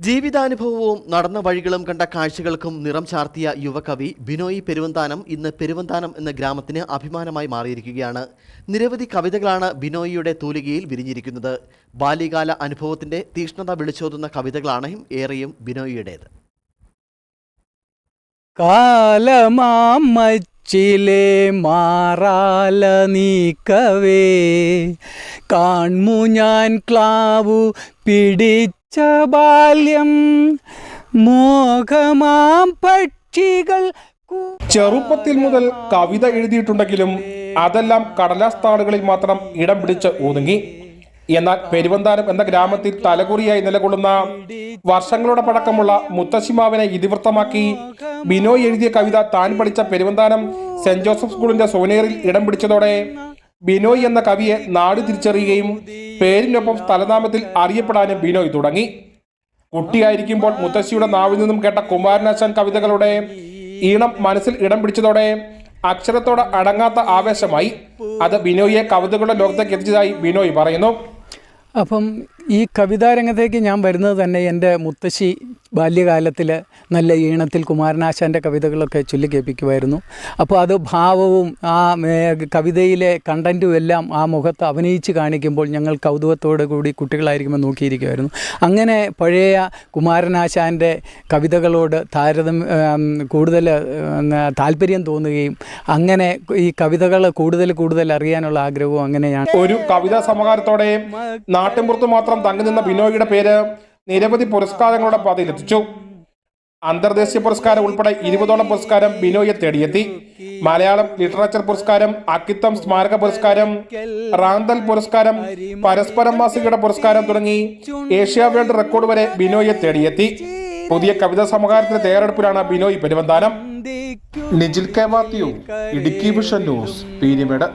ജീവിതാനുഭവവും നടന്ന വഴികളും കണ്ട കാഴ്ചകൾക്കും നിറം ചാർത്തിയ യുവകവി ബിനോയി പെരുവന്താനം ഇന്ന് പെരുവന്താനം എന്ന ഗ്രാമത്തിന് അഭിമാനമായി മാറിയിരിക്കുകയാണ്. നിരവധി കവിതകളാണ് ബിനോയിയുടെ തൂലികയിൽ വിരിഞ്ഞിരിക്കുന്നത്. ബാല്യകാല അനുഭവത്തിന്റെ തീഷ്ണത വിളിച്ചോതുന്ന കവിതകളാണ് ഏറെയും ബിനോയിയുടേത്. കാലമാം മച്ചിലെ മാറാല നീക്കവേ. കാൺമു ഞാൻ ക്ലാവു പിടിച്ച ബാല്യം മോഹമാം പക്ഷികൾ ചെറുപ്പത്തിൽ മുതൽ കവിത എഴുതിയിട്ടുണ്ടെങ്കിലും അതെല്ലാം കടലാസ് താളുകളിൽ മാത്രം ഇടം പിടിച്ച് ഒതുങ്ങി. എന്നാൽ പെരുവന്താനം എന്ന ഗ്രാമത്തിൽ തലകുറിയായി നിലകൊള്ളുന്ന വർഷങ്ങളുടെ പഴക്കമുള്ള മുത്തശ്ശിമാവിനെ ഇതിവൃത്തമാക്കി ബിനോയ് എഴുതിയ കവിത താൻ പഠിച്ച പെരുവന്താനം സെന്റ് ജോസഫ് സ്കൂളിന്റെ സോനേറിൽ ഇടം പിടിച്ചതോടെ ബിനോയ് എന്ന കവിയെ നാട് തിരിച്ചറിയുകയും പേരിനൊപ്പം സ്ഥലനാമത്തിൽ അറിയപ്പെടാനും ബിനോയ് തുടങ്ങി. കുട്ടിയായിരിക്കുമ്പോൾ മുത്തശ്ശിയുടെ നാവിൽ നിന്നും കേട്ട കുമാരനാശാൻ കവിതകളുടെ ഈണം മനസ്സിൽ ഇടം പിടിച്ചതോടെ അക്ഷരത്തോടെ അടങ്ങാത്ത ആവേശമായി. അത് ബിനോയിയെ കവിതകളുടെ ലോകത്തേക്ക് എത്തിച്ചതായി ബിനോയ് പറയുന്നു. അപ്പം ഈ കവിതാരംഗത്തേക്ക് ഞാൻ വരുന്നത് തന്നെ എന്റെ മുത്തശ്ശി ബാല്യകാലത്തിൽ നല്ല ഈണത്തിൽ കുമാരനാശാന്റെ കവിതകളൊക്കെ ചൊല്ലിക്കേൾപ്പിക്കുമായിരുന്നു അപ്പോൾ അത് ഭാവവും ആ കവിതയിലെ കണ്ടന്റും എല്ലാം ആ മുഖത്ത് അഭിനയിച്ച് കാണിക്കുമ്പോൾ ഞങ്ങൾ കൗതുകത്തോടു കൂടി കുട്ടികളായിരിക്കുമ്പോൾ നോക്കിയിരിക്കുമായിരുന്നു. അങ്ങനെ പഴയ കുമാരനാശാന്റെ കവിതകളോട് താരതമ്യ കൂടുതൽ താല്പര്യം തോന്നുകയും അങ്ങനെ ഈ കവിതകൾ കൂടുതൽ കൂടുതൽ അറിയാനുള്ള ആഗ്രഹവും അങ്ങനെയാണ്. ഒരു കവിതാ സമകാരത്തോടെയും നാട്ടിൻപുറത്ത് മാത്രം തങ്ങി നിന്ന ബിനോയിയുടെ പേര് നിരവധി പുരസ്കാരങ്ങളുടെ പാതയിലെത്തിച്ചു. അന്തർദേശീയ പുരസ്കാരം ഉൾപ്പെടെ ഇരുപതോളം പുരസ്കാരം ബിനോയെ തേടിയെത്തി. മലയാളം ലിറ്ററേച്ചർ പുരസ്കാരം അക്കിത്തം സ്മാരക പുരസ്കാരം റാന്തൽ പുരസ്കാരം പരസ്പരം മാസികയുടെ പുരസ്കാരം തുടങ്ങി ഏഷ്യ വേൾഡ് റെക്കോർഡ് വരെ ബിനോയെ തേടിയെത്തി. പുതിയ കവിതാ സമാഹാരത്തിന്റെ തയ്യാറെടുപ്പിലാണ് Binoy Peruvanthanam. Nijil K Mathew Idukki vision news Peermade.